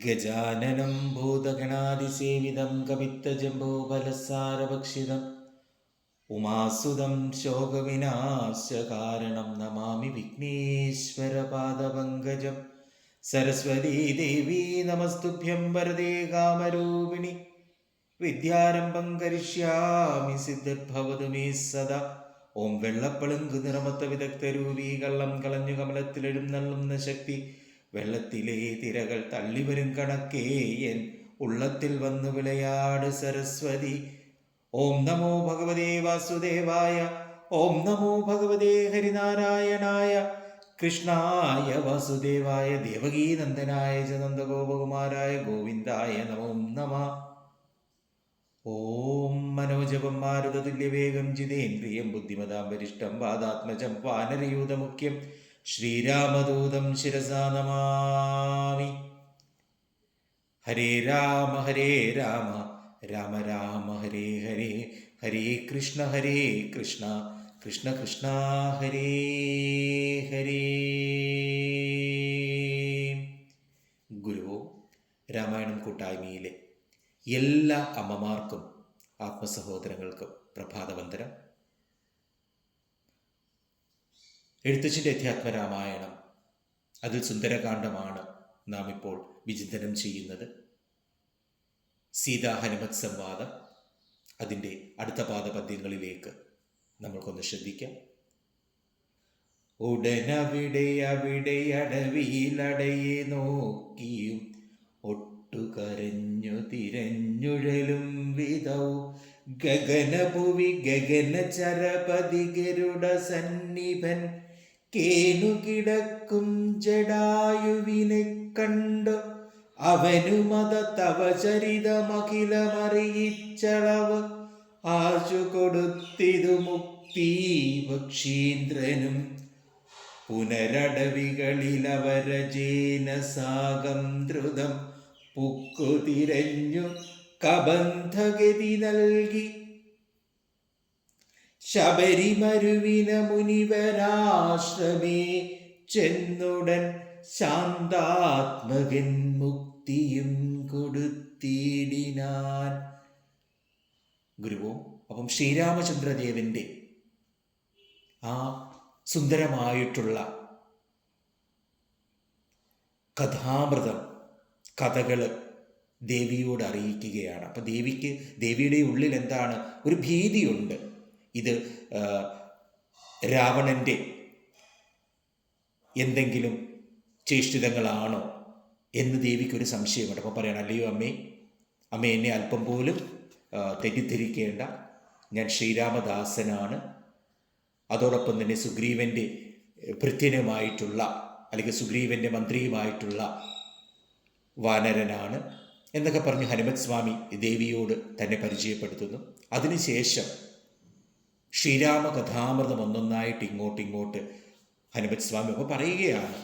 ഗജാനനം ഭൂതഗണാതിസേവിതം കവിത്തജംബോബലസാരഭക്ഷിതം ഉമാസുതം ശോകവിനാശകാരണം നമാമി വിഘ്നേശ്വരപാദപങ്കജം സരസ്വതീ ദേവി നമസ്തുഭ്യം വരദേ കാമരൂപിണി. വിദ്യാരംഭം കരിഷ്യാമി സിദ്ധിർഭവതു മേ സദാ. ഓം വെള്ളപ്പളുങ്ക് നിറമത്ത വിദഗ്ധരൂപി കള്ളം കളഞ്ഞു കമലത്തിലെഴുന്നള്ളുന്ന ശക്തി. വെള്ളത്തിലെ തിരകൾ തള്ളിവരും കണക്കേ എൻ ഉള്ളത്തിൽ വന്നു വിളയാട് സരസ്വതി. ഓം നമോ ഭഗവതേ വാസുദേവായ ഓം നമോ ഭഗവതേ ഹരിനാരായണായ കൃഷ്ണായ വാസുദേവായ ദേവകീനന്ദനായ ചനന്ദഗോപകുമാരായ നന്ദഗോപകുമാരായ ഗോവിന്ദായ നമോ നമ. ഓം മനോജപം മാരുതതുല്യവേഗം ജിതേന്ദ്രിയം ബുദ്ധിമതാം വരിഷ്ടം വാദാത്മജം വാനരയൂതമുഖ്യം ശ്രീരാമദൂതം ശിരസാ നമാമി. ഹരേ രാമ ഹരേ രാമ രാമ രാമ ഹരേ ഹരേ ഹരേ കൃഷ്ണ ഹരേ കൃഷ്ണ. കൃഷ്ണ കൃഷ്ണ ഹരേ ഹരേ. ഗുരുവോ രാമായണം കൂട്ടായ്മയിലെ എല്ലാ അമ്മമാർക്കും ആത്മസഹോദരങ്ങൾക്കും പ്രഭാതവന്തരം എഴുത്തച്ഛന്റെ അധ്യാത്മ രാമായണം അതിൽ സുന്ദരകാന്ഡമാണ് നാം ഇപ്പോൾ വിചിന്തനം ചെയ്യുന്നത്. സീതാ ഹനുമത് സംവാദം അതിന്റെ അടുത്ത പാദപദ്യങ്ങളിലേക്ക് നമ്മൾക്കൊന്ന് ശ്രദ്ധിക്കാം. ഉടനവിടെ അവിടെ അടവിയിലടയെ നോക്കിയും ഒട്ടുകരഞ്ഞു തിരഞ്ഞുഴലും വിധവും ഗഗനഭുവി ഗഗന ചരപതി കേണുകിടക്കും ജഡായുവിനെ കണ്ടു. അവനുമത തവ ചരിതമഖിലമറിയിച്ചളവ് ആശു കൊടുത്തിതു മുക്തി ഭക്ഷീന്ദ്രനും. പുനരടവികളിലവരജേനസാകം ദ്രുതം പുക്കു തിരഞ്ഞു കബന്ധഗതി നൽകി. ശബരിമരുവിന മുനിവരാശ്രമേ ചെന്നുടൻ ശാന്താത്മകൻ മുക്തിയും കൊടുത്തിടിനാൻ. ഗുരുവോ. അപ്പം ശ്രീരാമചന്ദ്രദേവന്റെ ആ സുന്ദരമായിട്ടുള്ള കഥാമൃതം കഥകൾ ദേവിയോട് അറിയിക്കുകയാണ്. അപ്പം ദേവിക്ക് ദേവിയുടെ ഉള്ളിൽ എന്താണ്? ഒരു ഭീതിയുണ്ട്. ഇത് രാവണന്റെ എന്തെങ്കിലും ചേഷ്ടിതങ്ങളാണോ എന്ന് ദേവിക്ക് ഒരു സംശയമുണ്ട്. അപ്പോൾ പറയണം അല്ലയോ അമ്മേ അമ്മ എന്നെ അല്പം പോലും തെറ്റിദ്ധരിക്കേണ്ട. ഞാൻ ശ്രീരാമദാസനാണ്. അതോടൊപ്പം തന്നെ സുഗ്രീവന്റെ ഭൃത്യനുമായിട്ടുള്ള അല്ലെങ്കിൽ സുഗ്രീവന്റെ മന്ത്രിയുമായിട്ടുള്ള വാനരനാണ് എന്നൊക്കെ പറഞ്ഞ് ഹനുമത് സ്വാമി ദേവിയോട് തന്നെ പരിചയപ്പെടുത്തുന്നു. അതിനുശേഷം ശ്രീരാമ കഥാമൃതം ഒന്നൊന്നായിട്ട് ഇങ്ങോട്ട് ഇങ്ങോട്ട് ഹനുമത് സ്വാമി ഒക്കെ പറയുകയാണ്.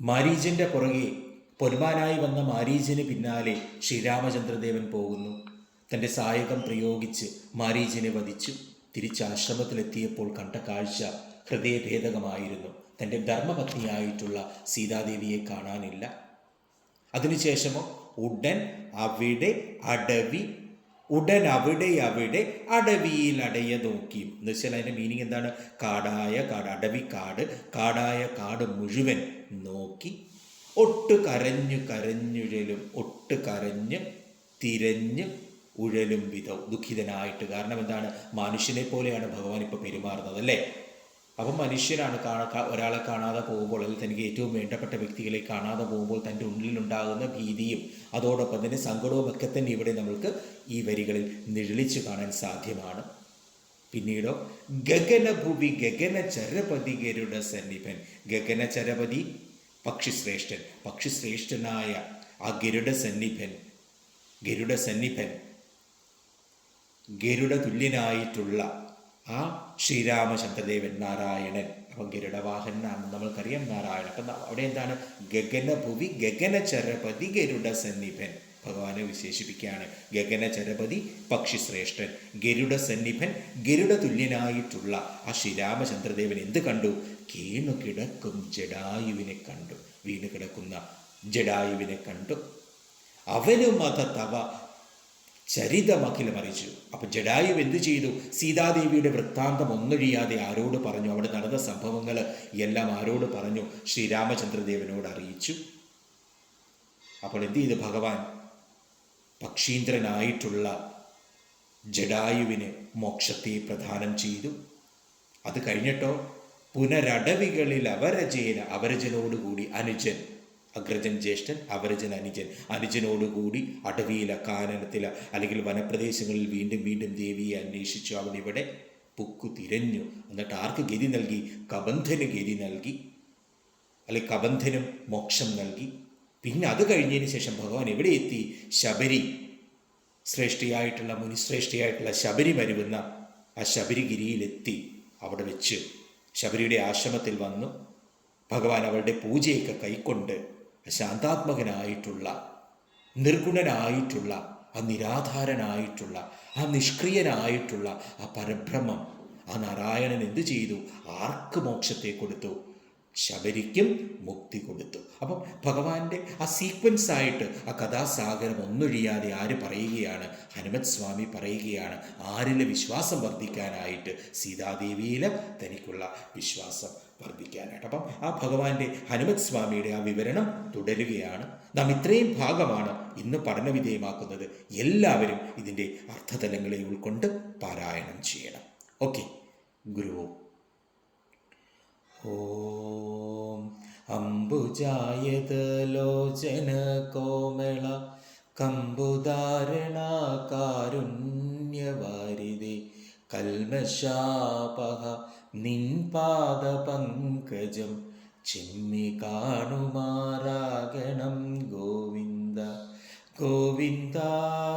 മാരീജന്റെ പുറകെ പൊന്മാനായി വന്ന മാരീചിന് പിന്നാലെ ശ്രീരാമചന്ദ്രദേവൻ പോകുന്നു. തന്റെ സായകം പ്രയോഗിച്ച് മാരീജിനെ വധിച്ചു. തിരിച്ച് ആശ്രമത്തിലെത്തിയപ്പോൾ കണ്ട കാഴ്ച ഹൃദയഭേദകമായിരുന്നു. തന്റെ ധർമ്മപത്നിയായിട്ടുള്ള സീതാദേവിയെ കാണാനില്ല. അതിനുശേഷമോ? ഉടൻ അവിടെ അടവി ഉടൻ അവിടെ അവിടെ അടവിയിൽ അടയ നോക്കി. എന്ന് വെച്ചാൽ അതിന്റെ മീനിങ് എന്താണ്? കാടായ കാട് അടവി കാട് കാടായ കാട് മുഴുവൻ നോക്കി. ഒട്ട് കരഞ്ഞു കരഞ്ഞുഴലും ഒട്ട് കരഞ്ഞ് തിരഞ്ഞ് ഉഴലും വിധവും ദുഃഖിതനായിട്ട് കാരണം എന്താണ്? മനുഷ്യനെ പോലെയാണ് ഭഗവാൻ ഇപ്പോൾ പെരുമാറുന്നത് അല്ലേ? അപ്പം മനുഷ്യനാണ് കാണാ ഒരാളെ കാണാതെ പോകുമ്പോൾ അല്ലെങ്കിൽ തനിക്ക് ഏറ്റവും വേണ്ടപ്പെട്ട വ്യക്തികളെ കാണാതെ പോകുമ്പോൾ തന്റെ ഉള്ളിലുണ്ടാകുന്ന ഭീതിയും അതോടൊപ്പം തന്നെ സങ്കടവും ഒക്കെ തന്നെ ഇവിടെ നമ്മൾക്ക് ഈ വരികളിൽ നിഴലിച്ചു കാണാൻ സാധ്യമാണ്. പിന്നീടോ ഗഗനഭൂവി ഗഗന ചരപതി ഗഗനചരപതി സന്നിഭൻ ഗഗന ചരപതി പക്ഷിശ്രേഷ്ഠൻ പക്ഷിശ്രേഷ്ഠനായ ആ ഗരുഡ സന്നിഭൻ ഗരുഡ സന്നിഭൻ ഗരുഡ തുല്യനായിട്ടുള്ള ആ ശ്രീരാമചന്ദ്രദേവൻ നാരായണൻ. അപ്പം ഗരുഡവാഹനാണെന്ന് നമ്മൾക്കറിയാം. നാരായണൻ അപ്പം അവിടെ എന്താണ്? ഗഗനഭുവി ഗഗനചരപതി ഗരുഡ സന്നിഭൻ ഭഗവാനെ വിശേഷിപ്പിക്കുകയാണ്. ഗഗനചരപതി പക്ഷിശ്രേഷ്ഠൻ ഗരുഡ സന്നിഭൻ ഗരുഡ തുല്യനായിട്ടുള്ള ആ ശ്രീരാമചന്ദ്രദേവൻ എന്ത് കണ്ടു? കീണു കിടക്കും ജഡായുവിനെ കണ്ടു. വീണ് കിടക്കുന്ന ജഡായുവിനെ കണ്ടു. അവനും അത തവ ചരിതമഖിലം അറിയിച്ചു. അപ്പൊ ജഡായു എന്ത് ചെയ്തു? സീതാദേവിയുടെ വൃത്താന്തം ഒന്നൊഴിയാതെ ആരോട് പറഞ്ഞു? അവിടെ നടന്ന സംഭവങ്ങൾ എല്ലാം ആരോട് പറഞ്ഞു? ശ്രീരാമചന്ദ്രദേവനോട് അറിയിച്ചു. അപ്പോൾ എന്ത് ചെയ്തു ഭഗവാൻ? പക്ഷീന്ദ്രനായിട്ടുള്ള ജഡായുവിന് മോക്ഷത്തെ പ്രദാനം ചെയ്തു. അത് കഴിഞ്ഞിട്ടോ പുനരടവികളിൽ അവരജേന അവരജനോടുകൂടി അനുജൻ അഗ്രജൻ ജ്യേഷ്ഠൻ അവരജൻ അനുജൻ അനുജനോടുകൂടി അടവിയില കാനനത്തില അല്ലെങ്കിൽ വനപ്രദേശങ്ങളിൽ വീണ്ടും വീണ്ടും ദേവിയെ അന്വേഷിച്ചു. അവൻ ഇവിടെ പുക്കു തിരഞ്ഞു. എന്നിട്ട് ആർക്ക് ഗതി നൽകി? കബന്ധന് ഗതി നൽകി. അല്ലെ കബന്ധനും മോക്ഷം നൽകി. പിന്നെ അത് കഴിഞ്ഞതിന് ശേഷം ഭഗവാൻ എവിടെ എത്തി? ശബരി ശ്രേഷ്ഠിയായിട്ടുള്ള മുനിശ്രേഷ്ഠിയായിട്ടുള്ള ശബരി വരുന്ന ആ ശബരിഗിരിയിലെത്തി അവിടെ വെച്ച്. ശബരിയുടെ ആശ്രമത്തിൽ വന്നു. ഭഗവാൻ അവളുടെ പൂജയൊക്കെ കൈക്കൊണ്ട് ശാന്താത്മകനായിട്ടുള്ള നിർഗുണനായിട്ടുള്ള ആ നിരാധാരനായിട്ടുള്ള ആ നിഷ്ക്രിയനായിട്ടുള്ള ആ പരബ്രഹ്മം ആ നാരായണൻ എന്തു ചെയ്തു? ആർക്ക് മോക്ഷത്തെ കൊടുത്തു? ശബരിക്കും മുക്തി കൊടുത്തു. അപ്പം ഭഗവാന്റെ ആ സീക്വൻസ് ആയിട്ട് ആ കഥാസാഗരം ഒന്നൊഴിയാതെ ആര് പറയുകയാണ്? ഹനുമത് സ്വാമി പറയുകയാണ്. ആരിലെ വിശ്വാസം വർദ്ധിക്കാനായിട്ട് സീതാദേവിയിലെ തനിക്കുള്ള വിശ്വാസം വർദ്ധിക്കാനായിട്ട്. അപ്പം ആ ഭഗവാന്റെ ഹനുമത് സ്വാമിയുടെ ആ വിവരണം തുടരുകയാണ്. നാം ഇത്രയും ഭാഗമാണ് ഇന്ന് പഠനവിധേയമാക്കുന്നത്. എല്ലാവരും ഇതിന്റെ അർത്ഥതലങ്ങളെ ഉൾക്കൊണ്ട് പാരായണം ചെയ്യണം. ഓക്കെ. ഗുരുവോ. ഓം. അംബുജായതലോചന കോമള. കമ്പുധാരണ കാരുണ്യവാരിതി. കൽമശാപഹ നിൻപാദ പങ്കജം. ചിമ്മി കാണുമാറാകണം ഗോവിന്ദ. ഗോവിന്ദ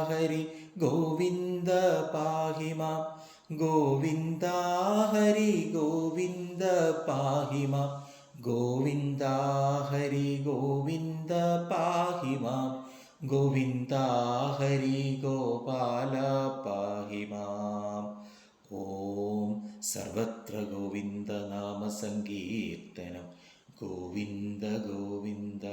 ഹരി ഗോവിന്ദ പാഹിമാം. ഗോവിന്ദ ഹരി ഗോവിന്ദ പാഹിമാം. ഗോവിന്ദ ഹരി ഗോവിന്ദ പാഹിമാം. ഗോവിന്ദ ഹരി ഗോപാല പാഹിമാം. ഓം സർവത്ര ഗോവിന്ദ നാമ സങ്കീർത്തനം ഗോവിന്ദ ഗോവിന്ദ.